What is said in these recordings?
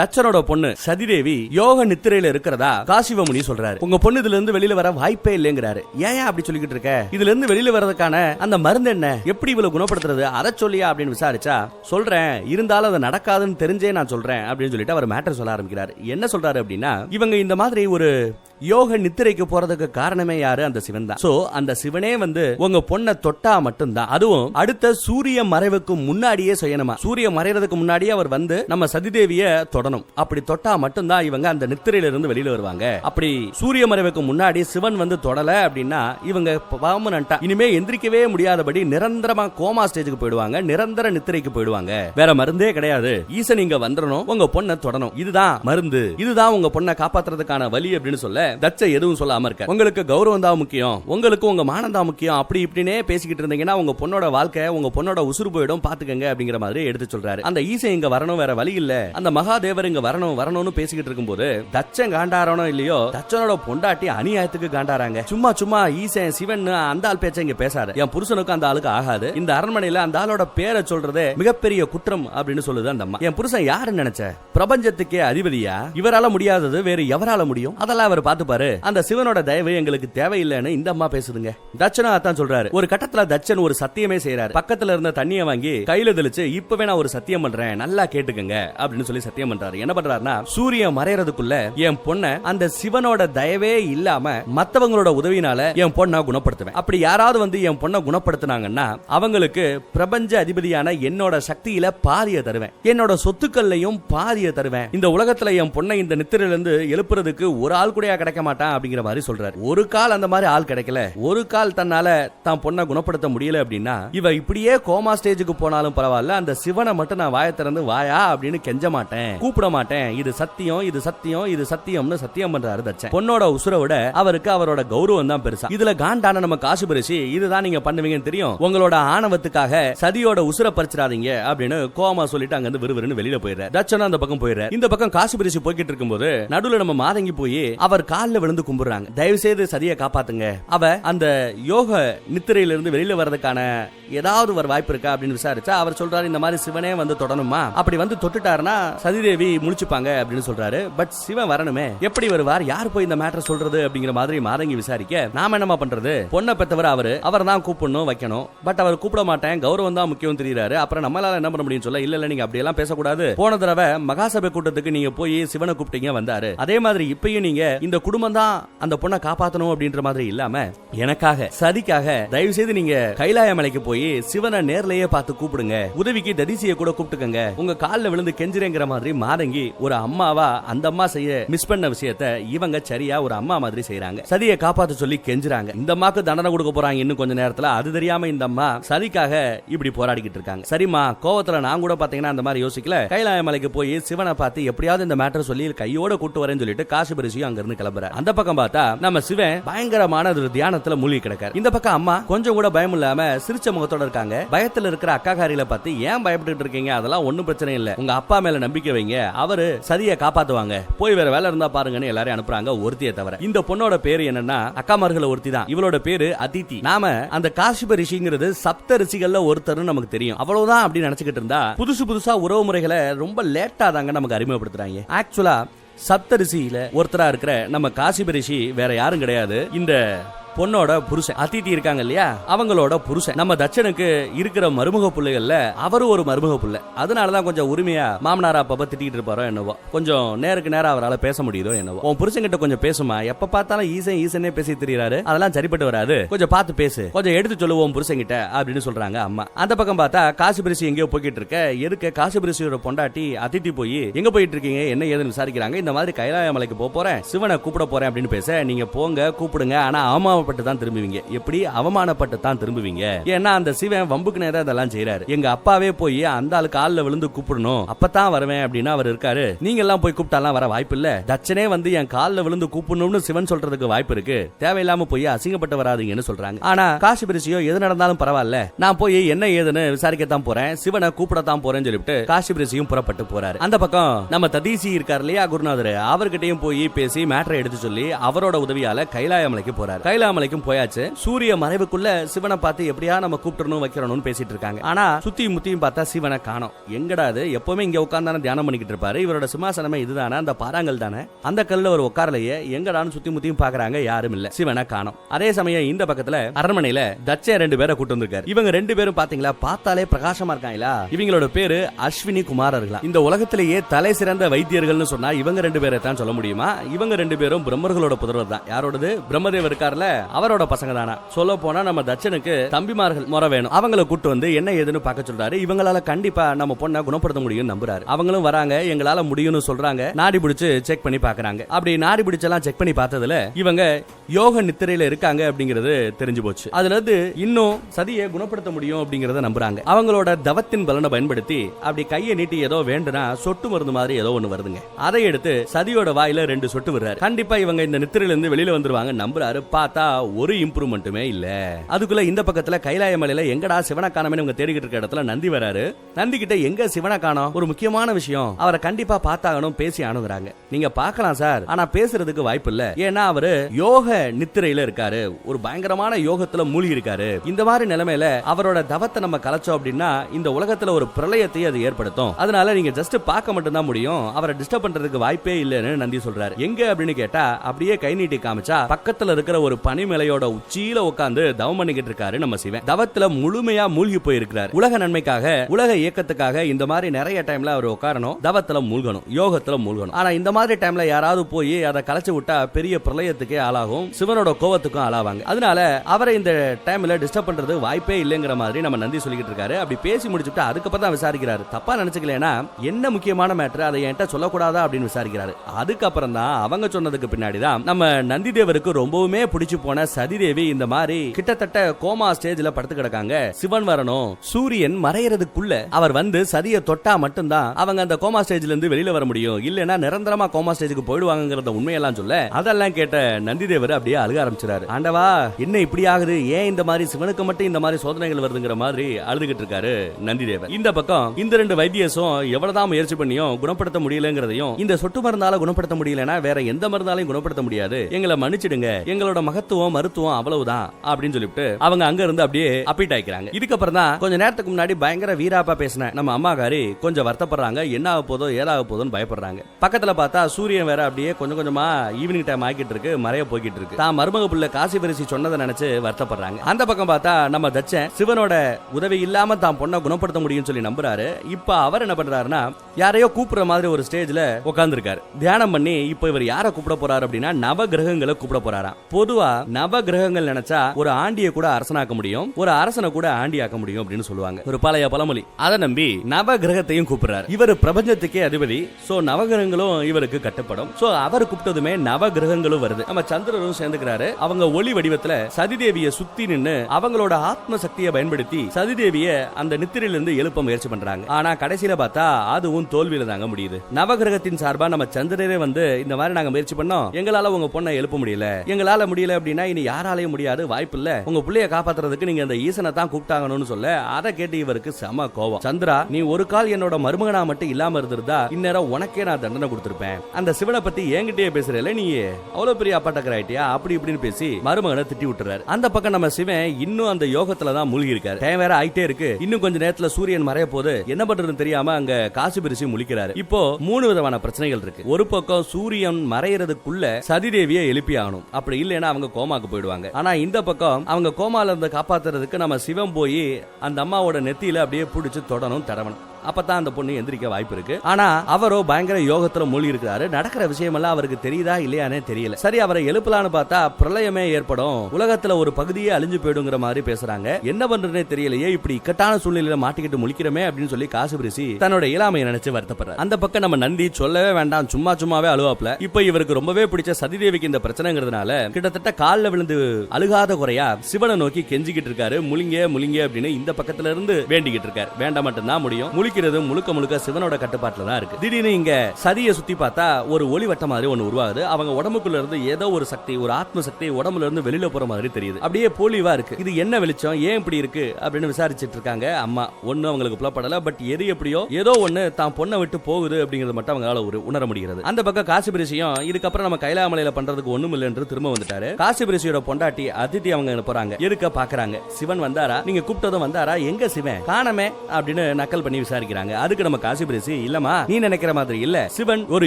தச்சனோட பொண்ணு சதிதேவி யோக நித்திரையில இருக்கிறதா காசிவமுனி சொல்றாரு. உங்க பொண்ணு இதுல இருந்து வெளியில வர வாய்ப்பே இல்லைங்கிறாரு. ஏன் ஏன் அப்படி சொல்லிக்கிட்டு இருக்க? இதுல இருந்து வெளியில வர்றதுக்கான அந்த மருந்து என்ன? எப்படி இவ்வளவு குணப்படுத்துறது? அதை சொல்லியா அப்படின்னு விசாரிச்சா சொல்றேன் இருந்தாலும் அது நடக்காதுன்னு தெரிஞ்சே நான் சொல்றேன் அப்படின்னு சொல்லிட்டு அவர் மேட்டர் சொல்ல ஆரம்பிக்கிறாரு. என்ன சொல்றாரு அப்படின்னா இவங்க இந்த மாதிரி ஒரு யோக நித்திரைக்கு போறதுக்கு காரணமே யாரு? அந்த சிவன் தான் சோ அந்த சிவனே வந்து உங்க பொண்ணை தொட்டா மட்டும்தான். அதுவும் அடுத்த சூரிய மறைவுக்கு முன்னாடியே செய்யணுமா? சூரிய மறைறதுக்கு முன்னாடியே அவர் வந்து நம்ம சதிதேவிய தொடணும். அப்படி தொட்டா மட்டும்தான் இவங்க அந்த நித்திரையில இருந்து வெளியில வருவாங்க. அப்படி சூரிய மறைவுக்கு முன்னாடி சிவன் வந்து தொடல அப்படின்னா இவங்க பர்மனண்டா இனிமே எந்திரிக்கவே முடியாதபடி நிரந்தரமா கோமா ஸ்டேஜுக்கு போயிடுவாங்க. நிரந்தர நித்திரைக்கு போயிடுவாங்க. வேற மருந்தே கிடையாது. ஈசன் இங்க வந்துடணும் உங்க பொண்ணை தொடணும். இதுதான் மருந்து. இதுதான் உங்க பொண்ணை காப்பாத்துறதுக்கான வழி அப்படின்னு சொல்ல தச்ச எதுவும் சொல்லாம இருக்க. உங்களுக்கு கௌரவம் தான் முக்கியம். உங்களுக்கு உங்க மானம் தான் முக்கியம். அப்படி இப்படின்னே பேசிக்கிட்டு இருந்தீங்கன்னா உங்க பொண்ணோட வாழ்க்கை உங்க பொண்ணோட உசுறு போயிடும். பாத்துக்கங்க அப்படிங்கிற மாதிரி எடுத்து சொல்றாரு. அந்த ஈசை இங்க வரணும் வேற வழி இல்ல. அந்த மகாதேவர் இங்க வரணும் வரணும்னு பேசிக்கிட்டு இருக்கும்போது தச்சன் காண்டாரானோ இல்லையோ தச்சனோட பொண்டாட்டி அநியாயத்துக்கு காண்டாராங்க. சும்மா சும்மா ஈசன் சிவன் அந்த ஆள் பேச்ச இங்க பேசாரு என் புருஷனுக்கும் அந்த ஆளுக்கு ஆகாது. இந்த அரண்மனையில அந்த ஆளோட பேரை சொல்றதே மிகப்பெரிய குற்றம் அப்படின்னு சொல்லுது அந்த அம்மா. என் புருஷன் யாருன்னு நினைச்ச? பிரபஞ்சத்துக்கே அதிபதியா? இவரால முடியாதது வேற எவரால முடியும்? அதெல்லாம் அவர் பார்த்து பாரு. அந்த சிவனோட தயவு எங்களுக்கு தேவையில்லைன்னு இந்த அம்மா பேசுதுங்க. தட்சனா அதான் சொல்றாரு. ஒரு கட்டத்துல தட்சன் ஒரு சத்தியமே செய்யறாரு பக்கத்துல இருந்த தண்ணியை வாங்கி கையில தெளிச்சு இப்பவே நான் ஒரு சத்தியம் பண்றேன். நல்லா கேட்டுக்கங்க. அப்படின்னு சொல்லி சத்தியம் பண்றாரு. என்ன பண்றாருன்னா சூரியன் மறையறதுக்குள்ள என் பொண்ண அந்த சிவனோட தயவே இல்லாம மத்தவங்களோட உதவினால என் பொண்ணை குணப்படுத்துவேன். அப்படி யாராவது வந்து என் பொண்ணை குணப்படுத்தினாங்கன்னா அவங்களுக்கு பிரபஞ்ச அதிபதியான என்னோட சக்தியில பாதிய தருவேன். என்னோட சொத்துக்கள்லையும் பாதிய தருவேன். இந்த உலகத்துல என் பொண்ணை இந்த நித்திரிலிருந்து எழுப்புறதுக்கு ஒரு ஆள் கூட கிடைக்க மாட்டான் அப்படிங்கிற மாதிரி சொல்றாரு. ஒரு கால் அந்த மாதிரி ஆள் கிடைக்கல. ஒரு கால் தன்னால தான் பொண்ணை குணப்படுத்த முடியல அப்படின்னா இவ இப்படியே கோமா ஸ்டேஜுக்கு போனாலும் பரவாயில்ல அந்த சிவனை மட்டும் நான் வாய திறந்து வாயா அப்படின்னு கெஞ்ச மாட்டேன் கூப்பிட மாட்டேன். இது சத்தியம் இது சத்தியம் இது சத்தியம்னு சத்தியம் பண்றாரு தச்சன். பொண்ணோட உசுரை விட அவருக்கு அவரோட கௌரவம் தான் பெருசா. இதுல காண்டான நம்ம காசு பரிசு இதுதான் நீங்க பண்ணுவீங்கன்னு தெரியும். உங்களோட ஆணவத்துக்காக சதியோட உசுரை பறிச்சிடாதீங்க அப்படின்னு கோமா சொல்லிட்டு அங்க இருந்து விறுவிறுன்னு வெளியில போயிடுற தச்சனும் அந்த பக்கம் போயிடுற இந்த பக்கம் காசு பரிசு போய்கிட்டு இருக்கும்போது நடுவுல நம்ம மாதங்கி போய் அவர் கால்ல விழுந்து கும்பிடுறாங்க. தயவு செய்து சதியை காப்பாத்துங்க. அவ அந்த யோக நித்திரையிலிருந்து வெளியில வர்றதுக்கான ஏதாவது ஒரு வாய்ப்பு இருக்கா அப்படின்னு விசாரிச்சா அவர் சொல்றாரு இந்த மாதிரி சிவனே வந்து தொடணுமா? அப்படி வந்து தொட்டுட்டாருன்னா சதிதேவி முழிச்சுப்பாங்க அப்படின்னு சொல்றாரு. பட் சிவன் வரணுமே. எப்படி வருவார்? யார் போய் இந்த மேட்டர் சொல்றது அப்படிங்கிற மாதிரி மாதங்கி விசாரிக்க நாம என்னமா பண்றது? பொண்ணை பெத்தவர் அவரு. அவர் தான் கூப்பிடணும் வைக்கணும். பட் அவர் கூப்பிட மாட்டேன். கௌரவம் தான் முக்கியம் தெரியுறாரு. அப்புறம் நம்மளால என்ன பண்ண முடியும் சொல்ல இல்ல இல்ல நீங்க அப்படியெல்லாம் பேசக்கூடாது. போன தடவை மகாசபை கூட்டத்துக்கு நீங்க போய் சிவனை கூப்பிட்டீங்க வந்தாரு. அதே மாதிரி இப்பயும் நீங்க இந்த குடும்பம் தான் அந்த பொண்ணை காப்பாத்தணும் அப்படின்ற மாதிரி இல்லாம எனக்காக சதிக்காக தயவு செய்து நீங்க கைலாய மலைக்கு போய் சிவனை நேர்லயே பார்த்து கூப்பிடுங்க. உதவிக்கு ததிசியை கூட கூப்பிட்டுக்கங்க. உங்க கால்ல விழுந்து கெஞ்சிரேங்கிற மாதிரி மாதங்கி ஒரு அம்மாவா அந்த அம்மா செய்ய மிஸ் பண்ண விஷயத்த இவங்க சரியா ஒரு அம்மா மாதிரி செய்யறாங்க சதியை காப்பாத்த சொல்லி கெஞ்சுறாங்க. இந்த அம்மாக்கு தண்டனை கொடுக்க போறாங்க இன்னும் கொஞ்ச நேரத்துல. அது தெரியாம இந்த அம்மா சதிக்காக இப்படி போராடிக்கிட்டு இருக்காங்க. சரிம்மா கோவத்துல நான் கூட பாத்தீங்கன்னா அந்த மாதிரி யோசிக்கல. கைலாய மலைக்கு போய் சிவனை பார்த்து எப்படியாவது இந்த மேட்டர் சொல்லி கையோட கூட்டு வரேன்னு சொல்லிட்டு காசு பரிசியும் அங்க இருந்து கிளம்புறாரு அந்த பக்கம் பார்த்தா நம்ம சிவன் பயங்கரமான ஒரு தியானத்துல மூழ்கி கிடக்காரு. இந்த பக்கம் அம்மா கொஞ்சம் கூட பயம் இல்லாம சிரிச்ச முகத்தோட இருக்காங்க. பயத்துல இருக்கிற அக்காகாரிகளை பார்த்து ஏன் பயப்பட்டு இருக்கீங்க? அதெல்லாம் ஒண்ணும் பிரச்சனை இல்ல. உங்க அப்பா மேல நம்பிக்கை வைங்க. அவரு சதியை காப்பாத்துவாங்க. போய் வேற வேலை இருந்தா பாருங்கன்னு எல்லாரும் அனுப்புறாங்க ஒருத்தியை தவிர. இந்த பொண்ணோட பேரு என்னன்னா அக்காமார்கள் ஒருத்தி தான். இவளோட பேரு அதித்தி. நாம அந்த காசிப ரிஷிங்கிறது சப்த ரிஷிகள்ல ஒருத்தர்னு நமக்கு தெரியும். அவ்வளவுதான் அப்படின்னு நினைச்சுக்கிட்டு இருந்தா புதுசு புதுசா உறவு முறைகளை ரொம்ப லேட்டா தாங்க நமக்கு அறிமுகப்படுத்துறாங்க. ஆக்சுவலா சப்தரிசியில ஒருத்தரா இருக்கிற நம்ம காசிபரிஷி வேற யாரும் கிடையாது. இந்த பொண்ணோட புருஷன். அதித்தி இருக்காங்க இல்லையா? அவங்களோட புருஷன். நம்ம தச்சனுக்கு இருக்கிற மருமக பிள்ளைகள்ல அவரு ஒரு மருமக பிள்ளை. அதனாலதான் கொஞ்சம் உரிமையா மாமனாரா அப்பப்ப திட்டிட்டு இருப்பாரோ என்னவோ. கொஞ்சம் நேருக்கு நேரம் அவரால் பேச முடியுதோ என்னவோ. உன் புருஷன் கிட்ட கொஞ்சம் பேசுமா? எப்ப பார்த்தாலும் ஈசன் ஈசனே பேசி திரியிறாரு. அதெல்லாம் சரிப்பட்டு வராது. கொஞ்சம் பார்த்து பேசு. கொஞ்சம் எடுத்து சொல்லுவோம் புருஷன் கிட்ட அப்படின்னு சொல்றாங்க அம்மா. அந்த பக்கம் பார்த்தா காசு பிரிசி எங்கேயோ போய்கிட்டு இருக்க. எதுக்கு காசு பிரிசியோட பொண்டாட்டி அதித்தி போய் எங்க போயிட்டு இருக்கீங்க? என்ன ஏதுன்னு விசாரிக்கிறாங்க? இந்த மாதிரி கைலாய மலைக்கு போக போறேன். சிவனை கூப்பிட போறேன் அப்படின்னு பேச நீங்க போங்க கூப்பிடுங்க. ஆனா பரிதாபப்பட்டு தான் திரும்புவீங்க. எப்படி? அவமானப்பட்டு தான் திரும்புவீங்க. ஏன்னா அந்த சிவன் வம்புக்கு நேரம் இதெல்லாம் செய்யறாரு எங்க அப்பாவே போய் அந்த ஆளு காலில் விழுந்து கூப்பிடணும். அப்பதான் வருவேன் அப்படின்னு அவர் இருக்காரு. நீங்க எல்லாம் போய் கூப்பிட்டாலாம் வர வாய்ப்பு இல்ல. தச்சனே வந்து என் காலில் விழுந்து கூப்பிடணும்னு சிவன் சொல்றதுக்கு வாய்ப்பு இருக்கு. தேவையில்லாம போய் அசிங்கப்பட்டு வராதீங்கன்னு சொல்றாங்க. ஆனா காசி பிரிசியோ எது நடந்தாலும் பரவாயில்ல. நான் போய் என்ன ஏதுன்னு விசாரிக்கத்தான் போறேன். சிவனை கூப்பிடத்தான் போறேன்னு சொல்லிட்டு காசி பிரிசியும் புறப்பட்டு போறாரு. அந்த பக்கம் நம்ம ததீசி இருக்கார் இல்லையா குருநாதர்? அவர்கிட்டயும் போய் பேசி மேட்டரை எடுத்து சொல்லி அவரோட உதவியால கைலாய மலைக்கு போறாரு. கைலாய திருவண்ணாமலைக்கும் போயாச்சு. சூரிய மறைவுக்குள்ள சிவனை பார்த்து எப்படியா நம்ம கூப்பிடணும் வைக்கிறணும்னு பேசிட்டு இருக்காங்க. ஆனா சுத்தி முத்தியும் பார்த்தா சிவனை காணோம். எங்கடா அது? எப்பவுமே இங்க உட்கார்ந்தானே தியானம் பண்ணிக்கிட்டு இருப்பாரு. இவரோட சிம்மாசனமே இதுதானே அந்த பாறாங்கல் தானே? அந்த கல்ல ஒரு உட்காரலையே எங்கடான்னு சுத்தி முத்தியும் பாக்குறாங்க யாரும் இல்ல. சிவனை காணும். அதே சமயம் இந்த பக்கத்துல அரண்மனையில தச்சே ரெண்டு பேரை கூட்டு வந்திருக்காரு. இவங்க ரெண்டு பேரும் பாத்தீங்களா பார்த்தாலே பிரகாசமா இருக்காங்களா? இவங்களோட பேரு அஸ்வினி குமாரர்களா இந்த உலகத்திலேயே தலை சிறந்த வைத்தியர்கள்னு சொன்னா இவங்க ரெண்டு பேரை தான் சொல்ல முடியுமா? இவங்க ரெண்டு பேரும் பிரம்மர்களோட புதல்வர் தான் யாரோடது? பிரம்மதேவர் இருக்கார்ல? அவரோட பசங்க தானா சொல்ல போனா நம்ம தச்சனுக்கு தம்பிமார்கள் முறை வேணும். அவங்கள கூட்டு வந்து என்ன ஏதுன்னு பார்க்க சொல்றாரு. இவங்களால கண்டிப்பா நம்ம பொண்ணை குணப்படுத்த முடியும் நம்புறாரு. அவங்களும் வராங்க எங்களால முடியும்னு சொல்றாங்க. நாடி பிடிச்சு செக் பண்ணி பாக்குறாங்க அப்படி நாடி பிடிச்செல்லாம் செக் பண்ணி பார்த்ததுல இவங்க யோக நித்திரையில இருக்காங்க அப்படிங்கிறது தெரிஞ்சு போச்சு. அதுல இருந்து இன்னும் சதியை குணப்படுத்த முடியும் அப்படிங்கறத நம்புறாங்க. அவங்களோட தவத்தின் பலனை பயன்படுத்தி அப்படி கையை நீட்டி ஏதோ வேண்டுனா சொட்டு மருந்து மாதிரி ஏதோ ஒண்ணு வருதுங்க. அதை எடுத்து சதியோட வாயில ரெண்டு சொட்டு விடுறாரு. கண்டிப்பா இவங்க இந்த நித்திரையில இருந்து வெளியில வந்துருவாங்க நம்புறாரு. பார்த்தா ஒரு இம்ப்ரூவ்மெண்ட்டுமே இல்ல. அதுக்குள்ள இந்த பக்கத்துல கைலாய மலையில எங்கடா சிவனா காணமே இவங்க தேடிக்கிட்டு இருக்க இடத்துல நந்தி வராரு. நந்தி கிட்ட எங்க சிவனா காணோம் ஒரு முக்கியமான விஷயம். அவரை கண்டிப்பா பார்த்தாகணும் பேசி அணுகுறாங்க. நீங்க பார்க்கலாம் சார். ஆனா பேசுறதுக்கு வாய்ப்பு இல்ல. ஏன்னா அவரு யோக நித்திரையில இருக்காரு. ஒரு பயங்கரமான யோகத்துல மூழ்கி இருக்காரு. இந்த மாதிரி நிலைமையில அவரோட தவத்தை நம்ம கலைச்சோம் அப்படின்னா இந்த உலகத்துல ஒரு பிரளயத்தை அது ஏற்படுத்தும். அதனால நீங்க ஜஸ்ட் பார்க்க மட்டும்தான் முடியும். அவரை டிஸ்டர்ப் பண்றதுக்கு வாய்ப்பே இல்லைன்னு நந்தி சொல்றாரு. எங்க அப்படின்னு கேட்டா அப்படியே கை நீட்டி காமிச்சா பக்கத்துல இருக்கிற ஒரு பனி பனிமலையோட உச்சியில உட்காந்து தவம் பண்ணிக்கிட்டு இருக்காரு நம்ம சிவன். தவத்துல முழுமையா மூழ்கி போயிருக்கிறார். உலக நன்மைக்காக உலக இயக்கத்துக்காக இந்த மாதிரி நிறைய டைம்ல அவர் உட்காரணும் தவத்துல மூழ்கணும் யோகத்துல மூழ்கணும். ஆனா இந்த மாதிரி டைம்ல யாராவது போய் அதை கலைச்சு விட்டா பெரிய பிரளயத்துக்கே ஆளாகும் சிவனோட கோவத்துக்கும் ஆளாவாங்க. அதனால அவரை இந்த டைம்ல டிஸ்டர்ப் பண்றது வாய்ப்பே இல்லைங்கிற மாதிரி நம்ம நந்தி சொல்லிக்கிட்டு இருக்காரு. அப்படி பேசி முடிச்சுட்டு அதுக்கப்புறம் தான் விசாரிக்கிறாரு. தப்பா நினைச்சுக்கலனா என்ன முக்கியமான மேட்ரு அதை என்கிட்ட சொல்லக்கூடாதா அப்படின்னு விசாரிக்கிறாரு. அதுக்கப்புறம் தான் அவங்க சொன்னதுக்கு பின்னாடி தான் நம்ம நந்தி தேவருக்கு ரொம்பவுமே பிடிச்சு போன சதிதேவி இந்த மாதிரி கிட்டத்தட்ட கோமா ஸ்டேஜ்ல படுத்து கிடக்காங்க. சிவன் வரணும் சூரியன் மறையறதுக்குள்ள அவர் வந்து சதிய தொட்டா மட்டும்தான் அவங்க அந்த கோமா ஸ்டேஜ்ல இருந்து வெளியில வர முடியும். இல்லனா நிரந்தரமா கோமா ஸ்டேஜுக்கு போயிடுவாங்கங்கறத உண்மையெல்லாம் சொல்ல அதெல்லாம் கேட்ட நந்திதேவர் அப்படியே அழுக ஆரம்பிச்சாரு ஆண்டவா என்ன இப்படி ஆகுது? ஏன் இந்த மாதிரி சிவனுக்கு மட்டும் இந்த மாதிரி சோதனைகள் வருதுங்கிற மாதிரி அழுதுகிட்டு இருக்காரு நந்திதேவர். இந்த பக்கம் இந்த ரெண்டு வைத்தியசும் எவ்வளவுதான் முயற்சி பண்ணியும் குணப்படுத்த முடியலங்கிறதையும் இந்த சொட்டு மருந்தால குணப்படுத்த முடியலனா வேற எந்த மருந்தாலையும் குணப்படுத்த முடியாது. எங்களை மன்னிச்சிடுங்க. எங்களோட மகத்துவம் மருத்துவம் அவ்வளவுதான் அப்படின்னு சொல்லிட்டு அவங்க அங்க இருந்து அப்படியே அப்பீட் ஆயிக்கிறாங்க. இதுக்கப்புறம் தான் கொஞ்ச நேரத்துக்கு முன்னாடி பயங்கர வீராப்பா பேசின நம்ம அம்மாக்காரி கொஞ்சம் வருத்தப்படுறாங்க. என்ன ஆக போதோ ஏதாக போதோன்னு பயப்படுறாங்க. பக்கத்துல பார்த்தா சூரியன் வேற அப்படியே கொஞ்சம் கொஞ்சமா ஈவினிங் டைம் ஆகிட்டு இருக்கு மறைய போய்கிட்டு இருக்கு. தான் மருமக புள்ள காசி பரிசி சொன்னதை நினைச்சு வருத்தப்படுறாங்க. அந்த பக்கம் பார்த்தா நம்ம தச்சன் சிவனோட உதவி இல்லாம தான் பொண்ணை குணப்படுத்த முடியும்னு சொல்லி நம்புறாரு. இப்ப அவர் என்ன பண்றாருன்னா யாரையோ கூப்பிடுற மாதிரி ஒரு ஸ்டேஜ்ல உட்கார்ந்துருக்காரு தியானம் பண்ணி இப்ப இவர் யாரை கூப்பிட போறாரு அப்படின்னா நவ கிரகங்களை கூப்பிட போறாராம். பொதுவா நவ கிரகங்கள் நினைச்சா ஒரு ஆண்டிய கூட அரசனாக்க முடியும் ஒரு அரசனை கூட ஆண்டியாக்க முடியும் அப்படின்னு சொல்லுவாங்க. ஒரு பழைய பழமொழி. அதை நம்பி நவ கிரகத்தையும் கூப்பிடுறாரு. இவர் பிரபஞ்சத்துக்கே அதிபதி. சோ நவகிரகங்களும் இவருக்கு கட்டப்படும். சோ அவர் கூப்பிட்டதுமே நவ கிரகங்களும் வருது. நம்ம சந்திரரும் சேர்ந்துக்கிறாரு. அவங்க ஒளி வடிவத்துல சதிதேவிய சுத்தி நின்னு அவங்களோட ஆத்ம சக்தியை பயன்படுத்தி சதிதேவிய அந்த நித்திரையில இருந்து எழுப்ப முயற்சி பண்றாங்க. ஆனா கடைசியில பார்த்தா அதுவும் தோல்வியில தாங்க முடியுது. நவகிரகத்தின் சார்பா நம்ம சந்திரரே வந்து இந்த மாதிரி நாங்க முயற்சி பண்ணோம். எங்களால உங்க பொண்ணை எழுப்ப முடியல. எங்களால முடியல அப்படின்னா இனி யாராலையும் முடியாது வாய்ப்பு இல்ல உங்க பிள்ளைய காப்பாத்துறதுக்கு நீங்க அந்த ஈசனை தான் கூப்பிட்டாங்கன்னு சொல்ல அதை கேட்டு இவருக்கு செம கோவம். சந்திரா நீ ஒரு கால் என்னோட மருமகனா மட்டும் இல்லாம இருந்திருந்தா இந்நேரம் உனக்கே நான் தண்டனை கொடுத்திருப்பேன். அந்த சிவனை பத்தி என்கிட்டயே பேசுறல நீ? அவ்வளவு பெரிய அப்பாட்டக்கர் ஆயிட்டியா? அப்படி இப்படின்னு பேசி மருமகனை திட்டி விட்டுறாரு. அந்த பக்கம் நம்ம சிவன் இன்னும் அந்த யோகத்துல தான் மூழ்கி இருக்காரு டைம் வேற ஆயிட்டே இருக்கு. இன்னும் கொஞ்ச நேரத்துல சூரியன் மறைய போது என்ன பண்றதுன்னு தெரியாம அங்க காசு பிரிச்சு முழிக்கிறாரு. இப்போ மூணு விதமான பிரச்சனைகள் இருக்கு. ஒரு பக்கம் சூரியன் மறையறதுக்குள்ள சதிதேவியை எழுப்பி ஆகணும். அப்படி இல்லைன்னா அவங்க கோமாக்கு போயிடுவாங்க. ஆனா இந்த பக்கம் அவங்க கோமால இருந்து காப்பாத்துறதுக்கு நம்ம சிவம் போய் அந்த அம்மாவோட நெத்தியில அப்படியே பிடிச்சி தொடணும் தடவணும். அப்பதான் அந்த பொண்ணு எந்திரிக்க வாய்ப்பு இருக்கு. ஆனா அவரோ பயங்கர யோகத்துல மூழ்கி இருக்கிறாரு. நடக்கிற விஷயம் எல்லாம் அவருக்கு தெரியுதா இல்லையானே தெரியல. சரி அவரை எழுப்பலான்னு பார்த்தா பிரளயமே ஏற்படும். உலகத்துல ஒரு பகுதியே அழிஞ்சு போயிடுங்கிற மாதிரி பேசுறாங்க. என்ன பண்றதுனே தெரியலையே. இப்படி இக்கட்டான சூழ்நிலையில மாட்டிக்கிட்டு முழிக்கிறமே அப்படின்னு சொல்லி காசு பிரிசி தன்னோட இயலாமையை நினைச்சு வருத்தப்படுறாரு. அந்த பக்கம் நம்ம நந்தி சொல்லவே வேண்டாம். சும்மா சும்மாவே அழுவாப்ல இப்ப இவருக்கு ரொம்பவே பிடிச்ச சதிதேவிக்கு இந்த பிரச்சனைங்கிறதுனால கிட்டத்தட்ட கால்ல விழுந்து அழுகாத குறையா சிவனை நோக்கி கெஞ்சிக்கிட்டு இருக்காரு. முழிங்க முழிங்க அப்படின்னு இந்த பக்கத்துல இருந்து வேண்டிக்கிட்டு இருக்காரு. வேண்டாம் மட்டும்தான் முடியும். முழிக்க முழிக்கிறது முழுக்க முழுக்க சிவனோட கட்டுப்பாட்டுல தான் இருக்கு. திடீர்னு இங்க சதியை சுத்தி பார்த்தா ஒரு ஒளி வட்டம் மாதிரி ஒன்று உருவாகுது. அவங்க உடம்புக்குள்ள இருந்து ஏதோ ஒரு சக்தி ஒரு ஆத்ம சக்தி உடம்புல இருந்து வெளியில போற மாதிரி தெரியுது. அப்படியே போலிவா இருக்கு. இது என்ன வெளிச்சம்? ஏன் இப்படி இருக்கு? அப்படின்னு விசாரிச்சிட்டு இருக்காங்க அம்மா. ஒண்ணு அவங்களுக்கு புலப்படல பட் எது எப்படியோ ஏதோ ஒண்ணு தான் பொண்ணை விட்டு போகுது அப்படிங்கறது மட்டும் அவங்களால ஒரு உணர முடிகிறது. அந்த பக்கம் காசி பிரிசியும் இதுக்கப்புறம் நம்ம கைலாமலையில பண்றதுக்கு ஒண்ணும் இல்லை என்று திரும்ப வந்துட்டாரு. காசி பிரிசியோட பொண்டாட்டி அதித்தி அவங்க போறாங்க. இருக்க பாக்குறாங்க. சிவன் வந்தாரா? நீங்க கூப்பிட்டதும் வந்தாரா? எங்க சிவன்? காணமே அப்படின்னு நக்கல் பண்ணி இருக்கிறாங்க. அதுக்கு நம்ம காசிபிரிசி இல்லமா நீ நினைக்கிற மாதிரி இல்ல. சிவன் ஒரு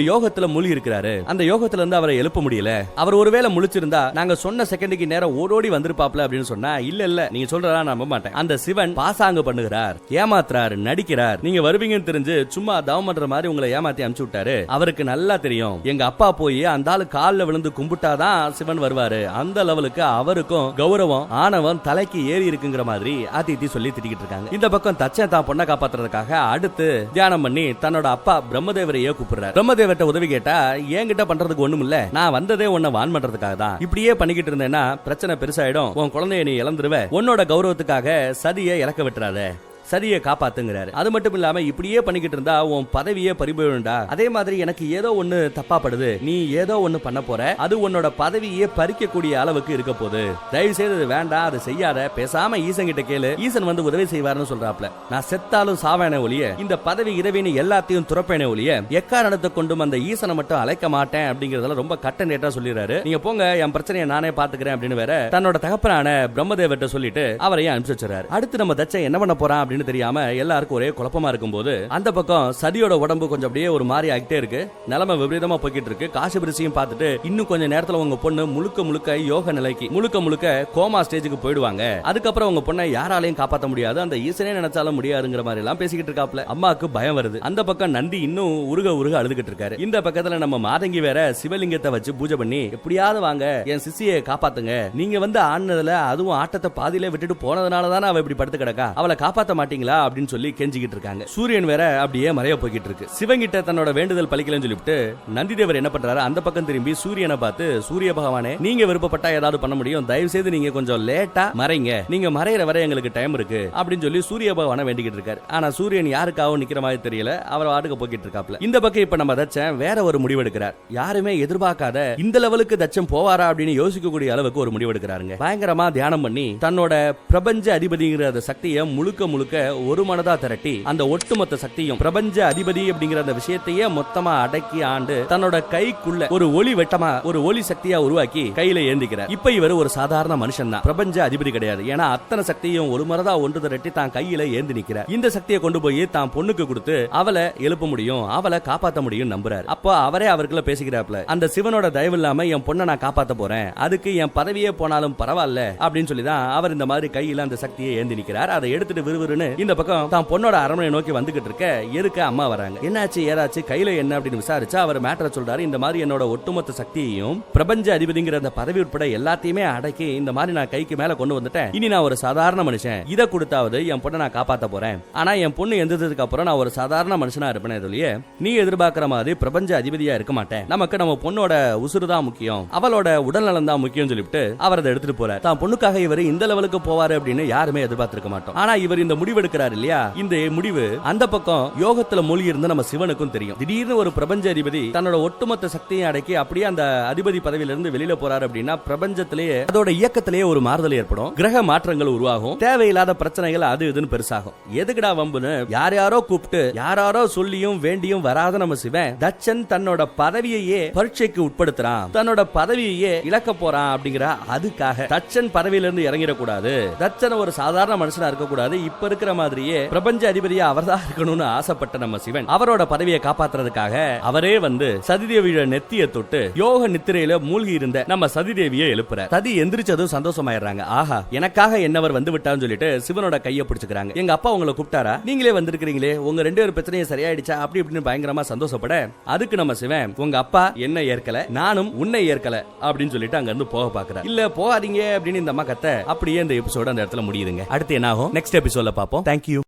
யோகத்துல மூழ்கி இருக்கிறாரு. அந்த யோகத்துல இருந்து அவரை எழுப்ப முடியல. அவர் ஒருவேளை முழிச்சிருந்தா நாங்க சொன்ன செகண்டுக்கு நேரம் ஓடோடி வந்திருப்பாப்ல அப்படின்னு சொன்னா இல்ல இல்ல நீங்க சொல்றதா நம்ப மாட்டேன். அந்த சிவன் பாசாங்க பண்ணுகிறார். ஏமாத்துறாரு நடிக்கிறார். நீங்க வருவீங்கன்னு தெரிஞ்சு சும்மா தவம் பண்ற மாதிரி உங்களை ஏமாத்தி அனுப்பிச்சு விட்டாரு. அவருக்கு நல்லா தெரியும். எங்க அப்பா போய் அந்த ஆளு கால்ல விழுந்து கும்பிட்டாதான் சிவன் வருவாரு. அந்த லெவலுக்கு அவருக்கும் கௌரவம் ஆணவம் தலைக்கு ஏறி இருக்குங்கிற மாதிரி அதித்தி சொல்லி திட்டிக்கிட்டு இருக்காங்க. இந்த பக்கம் தச்சன் தான் பொண்ணை காப்பாத்துறதுக்காக அடுத்து தியானம் பண்ணி தன்னோட அப்பா பிரம்மதேவரையே கூப்பிடுறாரு? பிரம்மதேவர்கிட்ட உதவி கேட்டா என்கிட்ட பண்றதுக்கு ஒண்ணும் இல்ல. நான் வந்ததே உன்னை வான் பண்றதுக்காக தான். இப்படியே பண்ணிக்கிட்டு இருந்தேன்னா பிரச்சனை பெருசாயிடும். உன் குழந்தைய நீ இழந்துருவ. உன்னோட கௌரவத்துக்காக சதியை இழக்க விட்டுறாத. சதியை காப்பாத்துங்கிறாரு. அது மட்டும் இல்லாம இப்படியே பண்ணிக்கிட்டு இருந்தா உன் பதவியே பறிபோயிடும்டா. அதே மாதிரி எனக்கு ஏதோ ஒண்ணு தப்பா படுது நீ ஏதோ ஒண்ணு பண்ண போற. அது உன்னோட பதவியே பறிக்கக்கூடிய அளவுக்கு இருக்க போகுது. தயவு செய்து அது வேண்டாம் அதை செய்யாத. பேசாம ஈசன் கிட்ட கேளு. ஈசன் வந்து உதவி செய்வார்னு சொல்றாப்ல. நான் செத்தாலும் சாவேனே ஒழிய இந்த பதவி இரவின்னு எல்லாத்தையும் துறப்பேனே ஒழிய எக்காரணத்தை கொண்டும் அந்த ஈசனை மட்டும் அழைக்க மாட்டேன் அப்படிங்கறதெல்லாம் ரொம்ப கட்ட நேட்டா சொல்லிடுறாரு. நீங்க போங்க என் பிரச்சனையை நானே பாத்துக்கிறேன் அப்படின்னு வேற தன்னோட தகப்பனான பிரம்மதேவர்கிட்ட சொல்லிட்டு அவரையும் அனுப்பிச்சு வச்சுறாரு அடுத்து நம்ம தச்சை என்ன பண்ண போறான் அப்படின்னு தெரியாம எல்லாருக்கும் ஒரே குழப்பமா இருக்கும்போது அந்த பக்கம் சதியோட உடம்பு கொஞ்சம் அப்படியே ஒரு மாதிரி ஆகிட்டே இருக்கு. நிலைமை விபரீதமா போய்கிட்டு இருக்கு. காசு பிரிசியும் பார்த்துட்டு இன்னும் கொஞ்சம் நேரத்துல உங்க பொண்ணு முழுக்க முழுக்க யோக நிலைக்கு முழுக்க முழுக்க கோமா ஸ்டேஜுக்கு போயிடுவாங்க. அதுக்கப்புறம் உங்க பொண்ணை யாராலையும் காப்பாத்த முடியாது. அந்த ஈசனே நினைச்சாலும் முடியாதுங்கிற மாதிரி எல்லாம் பேசிக்கிட்டு இருக்காப்ல அம்மாவுக்கு பயம் வருது. அந்த பக்கம் நந்தி இன்னும் உருக உருக அழுதுகிட்டு இருக்காரு. இந்த பக்கத்துல நம்ம மாதங்கி வேற சிவலிங்கத்தை வச்சு பூஜை பண்ணி எப்படியாவது வாங்க என் சிசியை காப்பாத்துங்க. நீங்க வந்து ஆடினதுல அதுவும் ஆட்டத்தை பாதியிலே விட்டுட்டு போனதுனால தானே அவ இப்படி படுத்து கிடக்கா? அவளை காப்பாத்த மாட்டீங்களா அப்படின்னு சொல்லி கெஞ்சிக்கிட்டு இருக்காங்க. சூரியன் வேற அப்படியே மறைய போய்கிட்டு இருக்கு சிவங்கிட்ட தன்னோட வேண்டுதல் பழிக்கலன்னு சொல்லிவிட்டு நந்திதேவர் என்ன பண்றாரு? அந்த பக்கம் திரும்பி சூரியனை பார்த்து சூரிய பகவானே நீங்க விருப்பப்பட்டா ஏதாவது பண்ண முடியும்? தயவு செய்து நீங்க கொஞ்சம் லேட்டா மறைங்க. நீங்க மறையிற வரை எங்களுக்கு டைம் இருக்கு. அப்படின்னு சொல்லி சூரிய பகவானை வேண்டிக்கிட்டு இருக்காரு. ஆனா சூரியன் யாருக்காகவும் நிக்கிற மாதிரி தெரியல. அவர் வாட்டுக்கு போய்கிட்டு இருக்காப்ல இந்த பக்கம் இப்ப நம்ம தச்சன் வேற ஒரு முடிவெடுக்கிறார். யாருமே எதிர்பார்க்காத இந்த லெவலுக்கு தச்சன் போவாரா அப்படின்னு யோசிக்கக்கூடிய அளவுக்கு ஒரு முடிவெடுக்கிறாருங்க. பயங்கரமா தியானம் பண்ணி தன்னோட பிரபஞ்ச அதிபதிங்கிற சக்தியை முழுக்க முழுக்க ஒரு மனதா திரட்டி அந்த ஒட்டுமொத்த சக்தியும் பிரபஞ்ச அதிபதி அப்படிங்கிற அந்த விஷயத்தையே மொத்தமா அடக்கி ஆண்டு தன்னோட கைக்குள்ள ஒரு ஒளி வெட்டமா ஒரு ஒளி சக்தியா உருவாக்கி கையில ஏந்திக்கிறார். இப்ப இவர் ஒரு சாதாரண மனுஷன் தான் பிரபஞ்ச அதிபதி கிடையாது. ஏன்னா அத்தனை சக்தியும் ஒரு மனதா ஒன்று திரட்டி தான் கையில ஏந்தி நிக்கிறார். இந்த சக்தியை கொண்டு போய் தான் பொண்ணுக்கு கொடுத்து அவளை எழுப்ப முடியும் அவளை காப்பாத்த முடியும் நம்புறாரு. அப்போ அவரே அவருக்குள்ள பேசிக்கிறாப்ல அந்த சிவனோட தயவு இல்லாம என் பொண்ணை நான் காப்பாத்த போறேன். அதுக்கு என் பதவியே போனாலும் பரவாயில்ல அப்படின்னு சொல்லி தான் அவர் இந்த மாதிரி கையில அந்த சக்தியை ஏந்தி நிக்கிறார். அதை எடுத்துட்டு விறுவிறுன்னு இந்த பக்கம் தான் பொண்ணோட அரண்மனை நோக்கி வந்துகிட்டு இருக்க எதுக்கு அம்மா வராங்க? என்னாச்சு ஏதாச்சு கையில என்ன அப்படின்னு விசாரிச்சா அவர் மேட்டரை சொல்றாரு. இந்த மாதிரி என்னோட ஒட்டுமொத்த சக்தியையும் பிரபஞ்ச அதிபதிங்கிற அந்த பதவி உட்பட எல்லாத்தையுமே அடக்கி இந்த மாதிரி நான் கைக்கு மேல கொண்டு வந்துட்டேன். இனி நான் ஒரு சாதாரண மனுஷன். இதை கொடுத்தாவது என் பொண்ணை நான் காப்பாத்த போறேன். ஆனா என் பொண்ணு எந்ததுக்கு அப்புறம் நான் ஒரு சாதாரண மனுஷனா இருப்பேனே இதுலயே நீ எதிர்பார்க்கிற மாதிரி பிரபஞ்ச அதிபதியா இருக்க மாட்டேன். நமக்கு நம்ம பொண்ணோட உசுறு தான் முக்கியம். அவளோட உடல் நலம் தான் முக்கியம் சொல்லிவிட்டு அவர் அதை எடுத்துட்டு போறார். தான் பொண்ணுக்காக இவர் இந்த லெவலுக்கு போவாரு அப்படின்னு யாருமே எதிர்பார்த்திருக்க மாட்டோம். ஆனா இவர் இந்த முடிவு எடுக்கிறார் இல்லையா? இந்த முடிவு அந்த பக்கம் யோகத்துல மொழி இருந்த நம்ம சிவனுக்கும் தெரியும். திடீர்னு ஒரு பிரபஞ்ச அதிபதி தன்னோட ஒட்டுமொத்த சக்தியை அடக்கி அப்படியே அந்த அதிபதி பதவியிலிருந்து வெளியில போறாரு அப்படின்னா பிரபஞ்சத்திலேயே அதோட இயக்கத்திலேயே ஒரு மாறுதல் ஏற்படும். கிரக மாற்றங்கள் உருவாகும். தேவையில்லாத பிரச்சனைகள் அது இதுன்னு பெருசாகும். எதுக்குடா வம்புன்னு யார் யாரோ கூப்பிட்டு யாராரோ சொல்லியும் வேண்டியும் வராத நம்ம சிவன் தச்சன் தன்னோட பதவியையே பரீட்சைக்கு உட்படுத்துறான். தன்னோட பதவியையே இழக்க போறான் அப்படிங்கிற அதுக்காக தச்சன் பதவியிலிருந்து இறங்கிடக்கூடாது. தச்சன் ஒரு சாதாரண மனுஷனா இருக்கக்கூடாது. இப்ப இருக்கிற மாதிரியே பிரபஞ்ச அதிபதியா அவர்தான் இருக்கணும்னு ஆசைப்பட்ட நம்ம சிவன். அவரோட பதவியை காப்பாத்துறதுக்காக அவரே வந்து சதிதேவியோட நெத்திய தொட்டு யோக நித்திரையில மூழ்கி இருந்த நம்ம சதிதேவியை எழுப்புற சதி எந்திரிச்சதும் சந்தோஷமாயிடுறாங்க. ஆஹா எனக்காக என்னவர் வந்து விட்டான்னு சொல்லிட்டு சிவனோட கையை பிடிச்சுக்கிறாங்க. எங்க அப்பா உங்களை கூப்பிட்டாரா? நீங்களே வந்திருக்கிறீங்களே உங்க ரெண்டு பேரும் பிரச்சனையும் சரியாயிடுச்சா? அப்படி இப்படின்னு பயங்கரமா சந்தோஷப்பட அதுக்கு நம்ம சிவன் உங்க அப்பா என்ன ஏற்கல நானும் உன்னை ஏற்கல அப்படின்னு சொல்லிட்டு அங்க இருந்து போக பாக்குறேன் இல்ல போகாதீங்க அப்படின்னு இந்த அம்மா கத்த அப்படியே இந்த எபிசோட அந்த இடத்துல முடியுதுங்க. அடுத்து என்ன ஆகும்? நெக்ஸ்ட் எபிசோட்ல பாப்போம் தேங்க்யூ